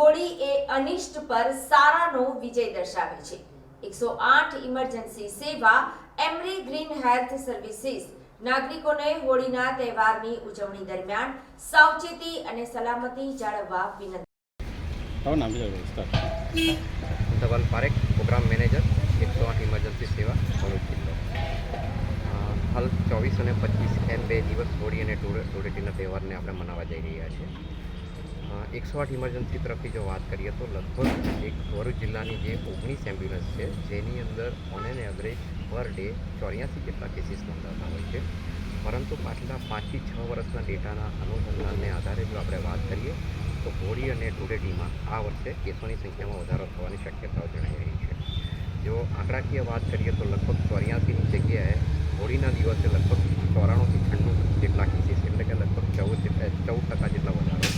હોળી એ અનિષ્ટ પર સારાનો વિજય દર્શાવે છે. એકસો આઠ ઇમરજન્સી સેવા એમરી ગ્રીન હેલ્થ સર્વિસીસ. નાગરિકોને હોળીના તહેવારની ઉજવણી દરમિયાન સાવચેતી અને સલામતી જાળવવા વિનંતી. ધવલ પારેખ પ્રોગ્રામ મેનેજર એકસો આઠ ઇમરજન્સી સેવા ભરૂચ જિલ્લો. હાલ ચોવીસ અને પચીસ એમ બે દિવસ હોળી અને ધૂળેટીના તહેવારને આપણે મનાવવા જઈ રહ્યા છીએ. એકસો આઠ ઇમરજન્સી તરફથી જો વાત કરીએ તો લગભગ એક ભરૂચ જિલ્લાની જે ઓગણીસ એમ્બ્યુલન્સ છે, જેની અંદર on an average per day ચોર્યાસી જેટલા કેસીસ નોંધાતા હોય છે. પરંતુ પાછલા પાંચથી છ વર્ષના ડેટાના અનુસંધાનને આધારે જો આપણે વાત કરીએ, તો હોળી અને ધૂળેટીમાં આ વર્ષે કેસોની સંખ્યામાં વધારો થવાની શક્યતાઓ જણાઈ રહી છે. જો આંકડાકીય વાત કરીએ તો લગભગ ચોર્યાસીની જગ્યાએ હોળીના દિવસે લગભગ ચોરાણુંથી છન્નું જેટલા કેસીસ એટલે કે લગભગ ચૌદ જેટલા ચૌદ ટકા જેટલા વધારો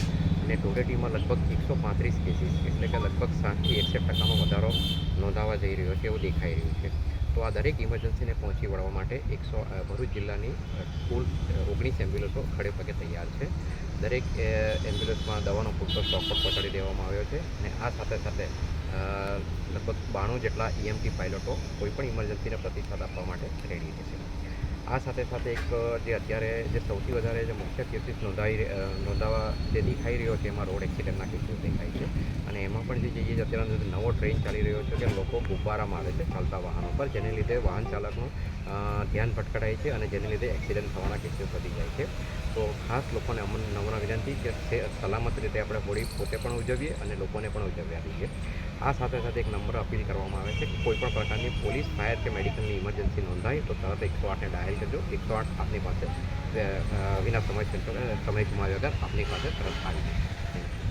અને ધૂળેટીમાં લગભગ એકસો પાંત્રીસ કેસીસ એટલે કે લગભગ સાતથી એકસઠ ટકાનો વધારો નોંધાવા જઈ રહ્યો છે એવું દેખાઈ રહ્યું છે. તો આ દરેક ઇમરજન્સીને પહોંચી વળવા માટે એકસો ભરૂચ જિલ્લાની કુલ ઓગણીસ એમ્બ્યુલન્સો ખડે પગે તૈયાર છે. દરેક એમ્બ્યુલન્સમાં દવાનો પૂરતો સ્ટોક પણ પહોંચાડી દેવામાં આવ્યો છે અને આ સાથે સાથે લગભગ બાણું જેટલા ઈએમટી પાયલોટો કોઈપણ ઇમરજન્સીને પ્રતિસાદ આપવા માટે રેડી છે. આ સાથે સાથે એક, જે અત્યારે જે સૌથી વધારે જે મુખ્ય કેસીસ નોંધાઈ નોંધાવા જે દેખાઈ રહ્યો છે એમાં રોડ એક્સિડન્ટના કેસીસ દેખાય છે જઈએ છીએ અત્યારે નવો ટ્રેન ચાલી રહ્યો છે કે લોકો ગુબ્બારા મારે છે, ચાલતા વાહનો પર, જેને લીધે વાહન ચાલકનું ધ્યાન ભટકડાય છે અને જેને લીધે એક્સિડન્ટ થવાના કેસીસ વધી જાય છે. તો ખાસ લોકોને અમને નમ્ર વિનંતી કે સલામત રીતે આપણે હોળી પોતે પણ ઉજવીએ અને લોકોને પણ ઉજવ્યા આપીએ. આ સાથે સાથે એક નંબર અપીલ કરવામાં આવે છે કે કોઈપણ પ્રકારની પોલીસ, ફાયર કે મેડિકલની ઇમરજન્સી નોંધાય તો તરત એકસો આઠને ડાયલ કરજો. એકસો આઠ આપની પાસે વિના સમય સમય ગુમાવ્યા વગર આપની પાસે તરત આવી જશે